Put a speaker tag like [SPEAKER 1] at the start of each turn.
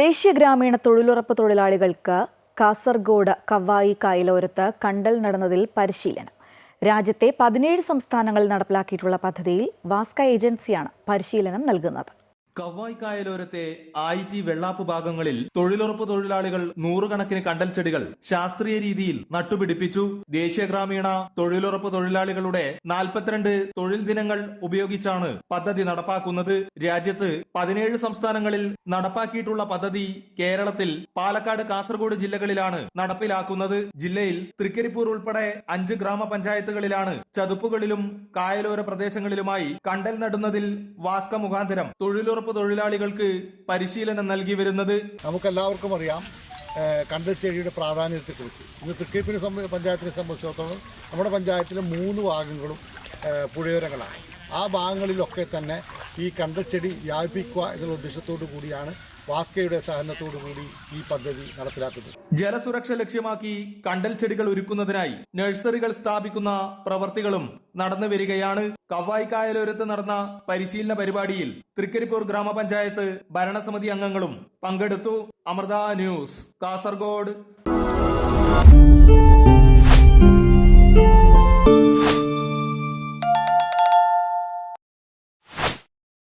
[SPEAKER 1] ദേശീയ ഗ്രാമീണ തൊഴിലുറപ്പ് തൊഴിലാളികൾക്ക് കാസർഗോഡ് കവായി കായലോരത്ത് കണ്ടൽ നടന്നതിൽ പരിശീലനം. രാജ്യത്തെ പതിനേഴ് സംസ്ഥാനങ്ങളിൽ നടപ്പിലാക്കിയിട്ടുള്ള പദ്ധതിയിൽ വാസ്ക ഏജൻസിയാണ് പരിശീലനം നൽകുന്നത്.
[SPEAKER 2] കവായ് കായലോരത്തെ ടി വെള്ളാപ്പ് ഭാഗങ്ങളിൽ തൊഴിലുറപ്പ് തൊഴിലാളികൾ നൂറുകണക്കിന് കണ്ടൽ ചെടികൾ ശാസ്ത്രീയ രീതിയിൽ നട്ടുപിടിപ്പിച്ചു. ദേശീയ ഗ്രാമീണ തൊഴിലുറപ്പ് തൊഴിലാളികളുടെ നാൽപ്പത്തിരണ്ട് തൊഴിൽ ദിനങ്ങൾ ഉപയോഗിച്ചാണ് പദ്ധതി നടപ്പാക്കുന്നത്. രാജ്യത്ത് പതിനേഴ് സംസ്ഥാനങ്ങളിൽ നടപ്പാക്കിയിട്ടുള്ള പദ്ധതി കേരളത്തിൽ പാലക്കാട് കാസർഗോഡ് ജില്ലകളിലാണ് നടപ്പിലാക്കുന്നത്. ജില്ലയിൽ തൃക്കരിപ്പൂർ ഉൾപ്പെടെ അഞ്ച് ഗ്രാമപഞ്ചായത്തുകളിലാണ് ചതുപ്പുകളിലും കായലോര പ്രദേശങ്ങളിലുമായി കണ്ടൽ നടുന്നതിൽ വാസ്ക മുഖാന്തരം തൊഴിലുറപ്പ് തൊഴിലാളികൾക്ക് പരിശീലനം നൽകി വരുന്നത്?
[SPEAKER 3] നമുക്കെല്ലാവർക്കും അറിയാം കണ്ടൽ ചെടിയുടെ പ്രാധാന്യത്തെക്കുറിച്ച്. ഇന്ന് തൃക്കേപ്പിനെ പഞ്ചായത്തിനെ സംബന്ധിച്ചിടത്തോളം നമ്മുടെ പഞ്ചായത്തിലെ മൂന്ന് ഭാഗങ്ങളും പുഴയോരങ്ങളാണ്. ആ ഭാഗങ്ങളിലൊക്കെ തന്നെ ഈ കണ്ടച്ചെടി ചെടി വ്യാപിപ്പിക്കുക എന്നുള്ള ഉദ്ദേശത്തോടു കൂടിയാണ് വാസ്കയുടെ സഹകരണത്തോടു കൂടി ഈ പദ്ധതി നടപ്പിലാക്കുന്നത്.
[SPEAKER 2] ജലസുരക്ഷ ലക്ഷ്യമാക്കി കണ്ടൽ ചെടികൾ ഒരുക്കുന്നതിനായി നഴ്സറികൾ സ്ഥാപിക്കുന്ന പ്രവർത്തികളും നടന്നു വരികയാണ്. കവ്വായിക്കായലോരത്ത് കായലോരത്ത് നടന്ന പരിശീലന പരിപാടിയിൽ തൃക്കരിപ്പൂർ ഗ്രാമപഞ്ചായത്ത് ഭരണസമിതി അംഗങ്ങളും പങ്കെടുത്തു. അമൃത ന്യൂസ് കാസർഗോഡ്.